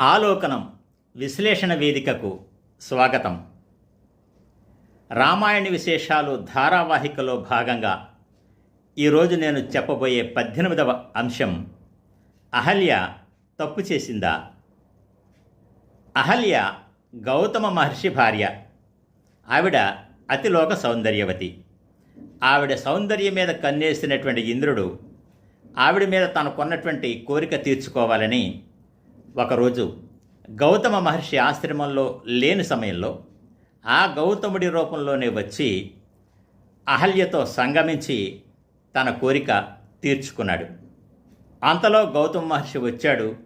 ఆలోకనం విశ్లేషణ వేదికకు స్వాగతం. రామాయణ విశేషాలు ధారావాహికలో భాగంగా ఈరోజు నేను చెప్పబోయే పద్దెనిమిదవ అంశం అహల్య తప్పు చేసిందా? అహల్య గౌతమ మహర్షి భార్య. ఆవిడ అతిలోక సౌందర్యవతి. ఆవిడ సౌందర్యం మీద కన్నేసినటువంటి ఇంద్రుడు ఆవిడ మీద తనకున్నటువంటి కోరిక తీర్చుకోవాలని ఒకరోజు గౌతమ మహర్షి ఆశ్రమంలో లేని సమయంలో ఆ గౌతముడి రూపంలోనే వచ్చి అహల్యతో సంగమించి తన కోరిక తీర్చుకున్నాడు. అంతలో గౌతమ మహర్షి వచ్చాడు.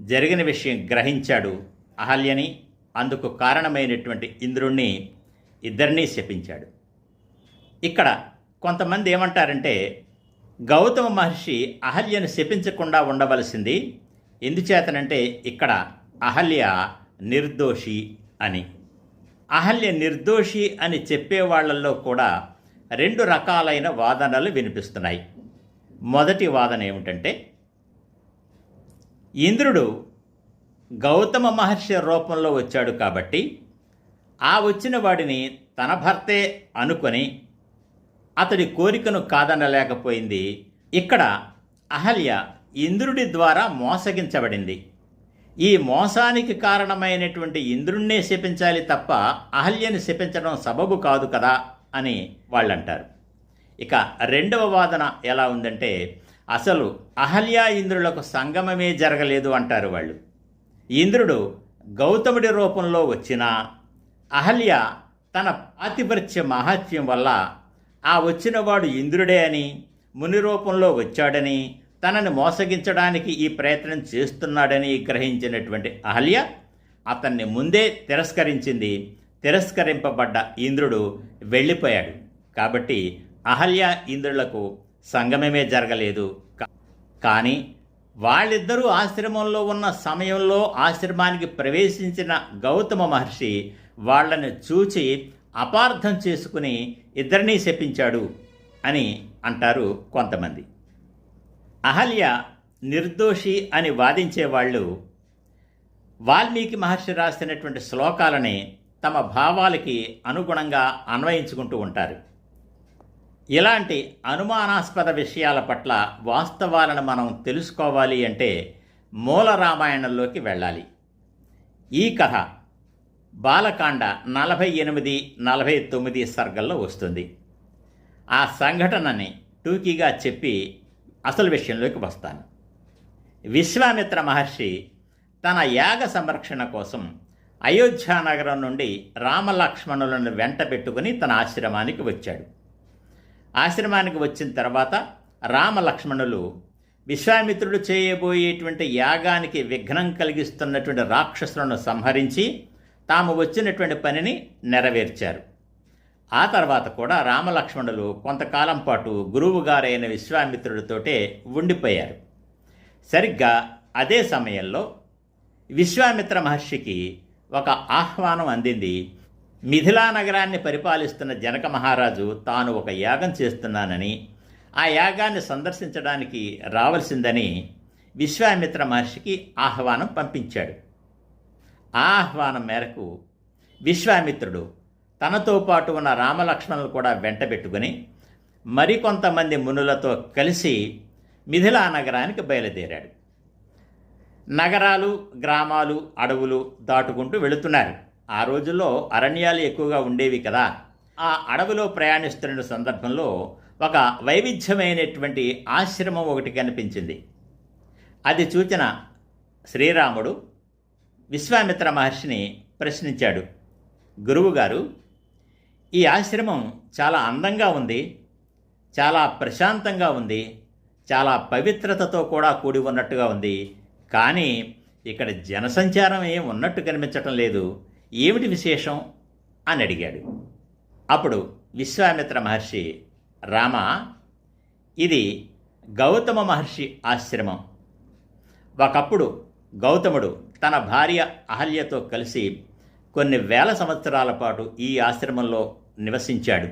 జరిగిన విషయం గ్రహించాడు. అహల్యని అందుకు కారణమైనటువంటి ఇంద్రుణ్ణి ఇద్దరినీ శపించాడు. ఇక్కడ కొంతమంది ఏమంటారంటే గౌతమ మహర్షి అహల్యను శపించకుండా ఉండవలసింది ఎందుచేతనంటే ఇక్కడ అహల్య నిర్దోషి అని. అహల్య నిర్దోషి అని చెప్పే వాళ్ళల్లో కూడా రెండు రకాలైన వాదనలు వినిపిస్తున్నాయి. మొదటి వాదన ఏమిటంటే ఇంద్రుడు గౌతమ మహర్షి రూపంలో వచ్చాడు కాబట్టి ఆ వచ్చిన వాడిని తన భర్తే అనుకొని అతడి కోరికను కాదనలేకపోయింది. ఇక్కడ అహల్య ఇంద్రుడి ద్వారా మోసగించబడింది. ఈ మోసానికి కారణమైనటువంటి ఇంద్రుణ్ణే శపించాలి తప్ప అహల్యని శపించడం సబబు కాదు కదా అని వాళ్ళంటారు. ఇక రెండవ వాదన ఎలా ఉందంటే అసలు అహల్య ఇంద్రులకు సంగమమే జరగలేదు అంటారు వాళ్ళు. ఇంద్రుడు గౌతముడి రూపంలో వచ్చినా అహల్య తన పాతిపత్య మహాత్యం వల్ల ఆ వచ్చినవాడు ఇంద్రుడే అని ముని రూపంలో వచ్చాడని తనని మోసగించడానికి ఈ ప్రయత్నం చేస్తున్నాడని గ్రహించినటువంటి అహల్య అతన్ని ముందే తిరస్కరించింది. తిరస్కరింపబడ్డ ఇంద్రుడు వెళ్ళిపోయాడు. కాబట్టి అహల్య ఇంద్రులకు సంగమమే జరగలేదు. కా- కానీ వాళ్ళిద్దరూ ఆశ్రమంలో ఉన్న సమయంలో ఆశ్రమానికి ప్రవేశించిన గౌతమ మహర్షి వాళ్ళని చూచి అపార్థం చేసుకుని ఇద్దరినీ శపించాడు అని అంటారు కొంతమంది. అహల్య నిర్దోషి అని వాదించేవాళ్ళు వాల్మీకి మహర్షి రాసినటువంటి శ్లోకాలని తమ భావాలకి అనుగుణంగా అన్వయించుకుంటూ ఉంటారు. ఇలాంటి అనుమానాస్పద విషయాల పట్ల వాస్తవాలను మనం తెలుసుకోవాలి అంటే మూల రామాయణంలోకి వెళ్ళాలి. ఈ కథ బాలకాండ నలభై ఎనిమిది నలభై తొమ్మిది సర్గల్లో వస్తుంది. ఆ సంఘటనని టూకీగా చెప్పి అసలు విషయంలోకి వస్తాను. విశ్వామిత్ర మహర్షి తన యాగ సంరక్షణ కోసం అయోధ్యానగరం నుండి రామలక్ష్మణులను వెంట పెట్టుకుని తన ఆశ్రమానికి వచ్చాడు. ఆశ్రమానికి వచ్చిన తర్వాత రామలక్ష్మణులు విశ్వామిత్రుడు చేయబోయేటువంటి యాగానికి విఘ్నం కలిగిస్తున్నటువంటి రాక్షసులను సంహరించి తాము వచ్చినటువంటి పనిని నెరవేర్చారు. ఆ తర్వాత కూడా రామలక్ష్మణులు కొంతకాలం పాటు గురువుగారైన విశ్వామిత్రుడితోటే ఉండిపోయారు. సరిగ్గా అదే సమయంలో విశ్వామిత్ర మహర్షికి ఒక ఆహ్వానం అందింది. మిథిలా నగరాన్ని పరిపాలిస్తున్న జనక మహారాజు తాను ఒక యాగం చేస్తున్నానని ఆ యాగాన్ని సందర్శించడానికి రావలసిందని విశ్వామిత్ర మహర్షికి ఆహ్వానం పంపించాడు. ఆ ఆహ్వానం మేరకు విశ్వామిత్రుడు తనతో పాటు ఉన్న రామలక్ష్మణులు కూడా వెంటబెట్టుకుని మరికొంతమంది మునులతో కలిసి మిథిలా నగరానికి బయలుదేరాడు. నగరాలు గ్రామాలు అడవులు దాటుకుంటూ వెళుతున్నారు. ఆ రోజుల్లో అరణ్యాలు ఎక్కువగా ఉండేవి కదా. ఆ అడవిలో ప్రయాణిస్తున్న సందర్భంలో ఒక వైవిధ్యమైనటువంటి ఆశ్రమం ఒకటి కనిపించింది. అది చూచిన శ్రీరాముడు విశ్వామిత్ర మహర్షిని ప్రశ్నించాడు. గురువుగారు ఈ ఆశ్రమం చాలా అందంగా ఉంది చాలా ప్రశాంతంగా ఉంది చాలా పవిత్రతతో కూడా కూడి ఉన్నట్టుగా ఉంది. కానీ ఇక్కడ జనసంచారం ఏం ఉన్నట్టు కనిపించటం లేదు. ఏమిటి విశేషం అని అడిగాడు. అప్పుడు విశ్వామిత్ర మహర్షి రామ ఇది గౌతమ మహర్షి ఆశ్రమం. ఒకప్పుడు గౌతముడు తన భార్య అహల్యతో కలిసి కొన్ని వేల సంవత్సరాల పాటు ఈ ఆశ్రమంలో నివసించాడు.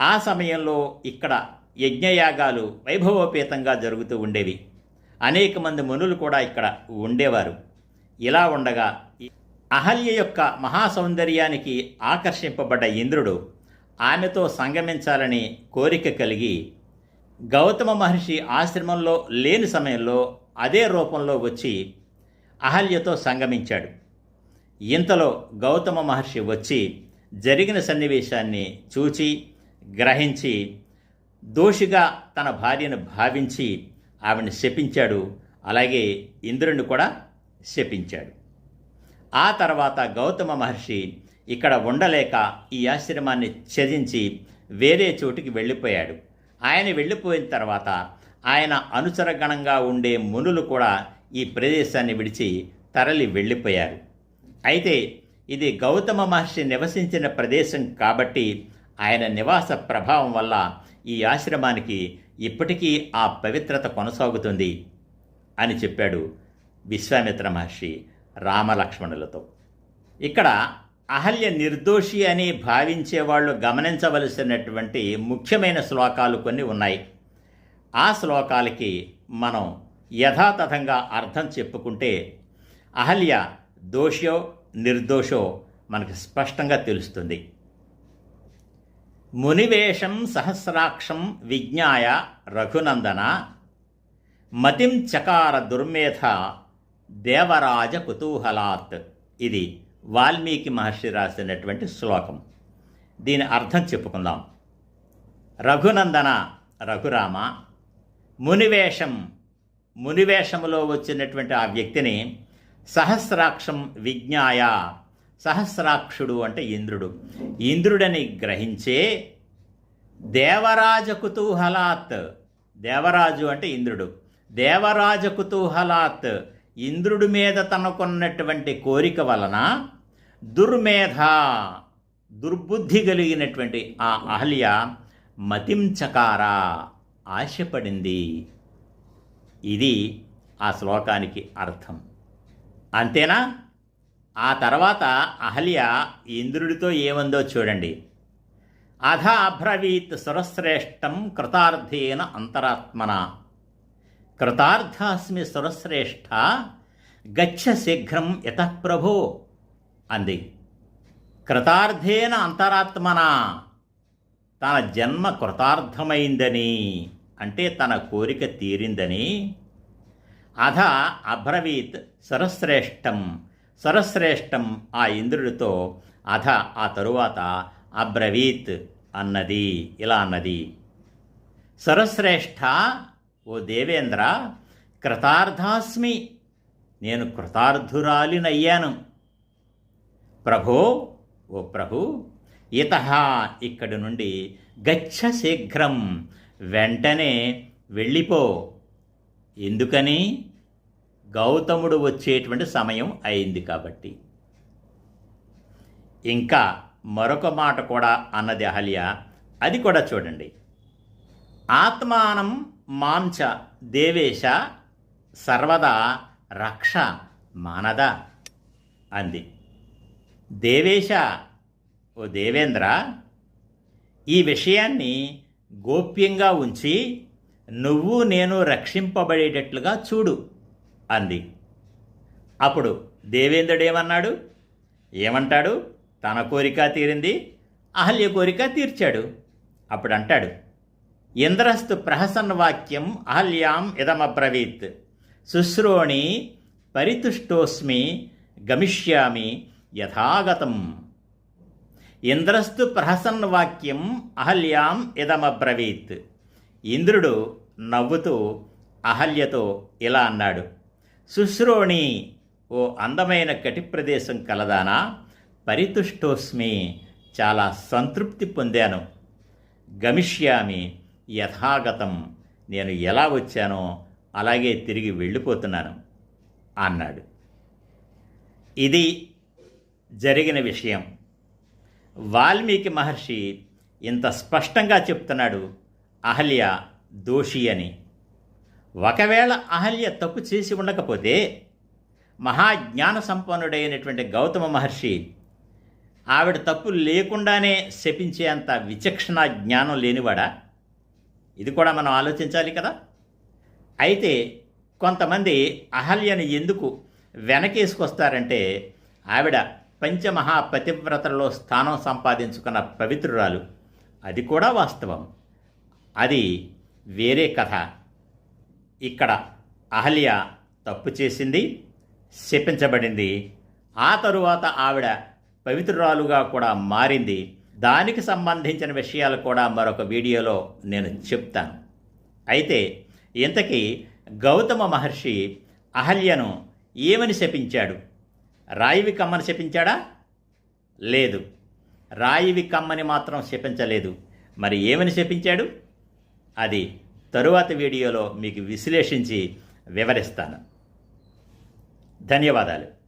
ఆ సమయంలో ఇక్కడ యజ్ఞయాగాలు వైభవోపేతంగా జరుగుతూ ఉండేవి. అనేక మంది మునులు కూడా ఇక్కడ ఉండేవారు. ఇలా ఉండగా అహల్య యొక్క మహాసౌందర్యానికి ఆకర్షింపబడ్డ ఇంద్రుడు ఆమెతో సంగమించాలని కోరిక కలిగి గౌతమ మహర్షి ఆశ్రమంలో లేని సమయంలో అదే రూపంలో వచ్చి అహల్యతో సంగమించాడు. ఇంతలో గౌతమ మహర్షి వచ్చి జరిగిన సన్నివేశాన్ని చూచి గ్రహించి దోషిగా తన భార్యను భావించి ఆమెను శపించాడు. అలాగే ఇంద్రుడిని కూడా శపించాడు. ఆ తర్వాత గౌతమ మహర్షి ఇక్కడ ఉండలేక ఈ ఆశ్రమాన్ని త్యజించి వేరే చోటికి వెళ్ళిపోయాడు. ఆయన వెళ్ళిపోయిన తర్వాత ఆయన అనుచరగణంగా ఉండే మునులు కూడా ఈ ప్రదేశాన్ని విడిచి తరలి వెళ్ళిపోయారు. అయితే ఇది గౌతమ మహర్షి నివసించిన ప్రదేశం కాబట్టి ఆయన నివాస ప్రభావం వల్ల ఈ ఆశ్రమానికి ఇప్పటికీ ఆ పవిత్రత కొనసాగుతుంది అని చెప్పాడు విశ్వామిత్ర మహర్షి రామలక్ష్మణులతో. ఇక్కడ అహల్య నిర్దోషి అని భావించే వాళ్ళు గమనించవలసినటువంటి ముఖ్యమైన శ్లోకాలు కొన్ని ఉన్నాయి. ఆ శ్లోకాలకి మనం యథాతథంగా అర్థం చెప్పుకుంటే అహల్య దోషో నిర్దోషో మనకు స్పష్టంగా తెలుస్తుంది. మునివేషం సహస్రాక్షం విజ్ఞాయ రఘునందన మతిం చకార దుర్మేధ దేవరాజ కుతూహలాత్. ఇది వాల్మీకి మహర్షి రాసినటువంటి శ్లోకం. దీని అర్థం చెప్పుకుందాం. రఘునందన రఘురామ మునివేషం మునివేషములో వచ్చినటువంటి ఆ వ్యక్తిని సహస్రాక్షం విజ్ఞాయ. సహస్రాక్షుడు అంటే ఇంద్రుడు. ఇంద్రుడని గ్రహించే దేవరాజ కుతూహలాత్. దేవరాజు అంటే ఇంద్రుడు. దేవరాజ కుతూహలాత్ ఇంద్రుడి మీద తనకున్నటువంటి కోరిక వలన దుర్మేధ దుర్బుద్ధి కలిగినటువంటి ఆ అహల్య మతించకార ఆశపడింది. ఇది ఆ శ్లోకానికి అర్థం. అంతేనా? ఆ తర్వాత అహల్య ఇంద్రుడితో ఏమందో చూడండి. అధ అబ్రవీత్ సురశ్రేష్టం కృతార్థేన అంతరాత్మన. కృతార్థాస్మి సురశ్రేష్ఠ గచ్చ శీఘ్రం యత ప్రభో అంది. కృతార్థేన అంతరాత్మన. తన జన్మ కృతార్థమైందని అంటే తన కోరిక తీరిందని అధ అబ్రవీత్ సరశ్రేష్టం సరశ్రేష్టం ఆ ఇంద్రుడితో అధ ఆ తరువాత అబ్రవీత్ అన్నది. ఇలా అన్నది. సరశ్రేష్ఠ ఓ దేవేంద్ర కృతార్థాస్మి నేను కృతార్థురాలినయ్యాను. ప్రభో ఓ ప్రభు ఇత ఇక్కడి నుండి గచ్చ శీఘ్రం వెంటనే వెళ్ళిపో. ఎందుకని? గౌతముడు వచ్చేటువంటి సమయం అయింది కాబట్టి. ఇంకా మరొక మాట కూడా అన్నది అహల్య. అది కూడా చూడండి. ఆత్మానం మాంచ దేవేశ సర్వదా రక్ష మానద అంది. దేవేశ ఓ దేవేంద్ర ఈ విషయాన్ని గోప్యంగా ఉంచి నువ్వు నేను రక్షింపబడేటట్లుగా చూడు అంది. అప్పుడు దేవేంద్రుడేమన్నాడు? ఏమంటాడు? తన కోరిక తీరింది అహల్య కోరిక తీర్చాడు. అప్పుడు అంటాడు ఇంద్రస్తు ప్రహసన్ వాక్యం అహల్యాం ఇదమబ్రవీత్. శుశ్రోణి పరితుష్టోస్మి గమిష్యామి యథాగతం. ఇంద్రస్తు ప్రహసన్ వాక్యం అహల్యాం ఇదమబ్రవీత్. ఇంద్రుడు నవ్వుతూ అహల్యతో ఇలా అన్నాడు శుశ్రోణి ఓ అందమైన కటి ప్రదేశం కలదానా? పరితుష్టోస్మి చాలా సంతృప్తి పొందాను. గమిష్యామి యథాగతం. నేను ఎలా వచ్చానో అలాగే తిరిగి వెళ్ళిపోతున్నాను అన్నాడు. ఇది జరిగిన విషయం. వాల్మీకి మహర్షి ఇంత స్పష్టంగా చెప్తున్నాడు అహల్య దోషి అని ఒకవేళ అహల్య తప్పు చేసి ఉండకపోతే మహాజ్ఞాన సంపన్నుడైనటువంటి గౌతమ మహర్షి ఆవిడ తప్పు లేకుండానే శపించేంత విచక్షణ జ్ఞానం లేనివాడా? ఇది కూడా మనం ఆలోచించాలి కదా. అయితే కొంతమంది అహల్యను ఎందుకు వెనకేసుకొస్తారంటే ఆవిడ పంచమహాపతివ్రతలో స్థానం సంపాదించుకున్న పవిత్రురాలు. అది కూడా వాస్తవం. అది వేరే కథ. ఇక్కడ అహల్య తప్పు చేసింది శపించబడింది. ఆ తరువాత ఆవిడ పవిత్రురాలుగా కూడా మారింది. దానికి సంబంధించిన విషయాలు కూడా మరొక వీడియోలో నేను చెప్తాను. అయితే ఇంతకీ గౌతమ మహర్షి అహల్యను ఏమని శపించాడు? రాయివి కమ్మని శపించాడా? లేదు. రాయివి కమ్మని మాత్రం శపించలేదు. మరి ఏమని శపించాడు? అది తరువాత వీడియోలో మీకు విశ్లేషించి వివరిస్తాను. ధన్యవాదాలు.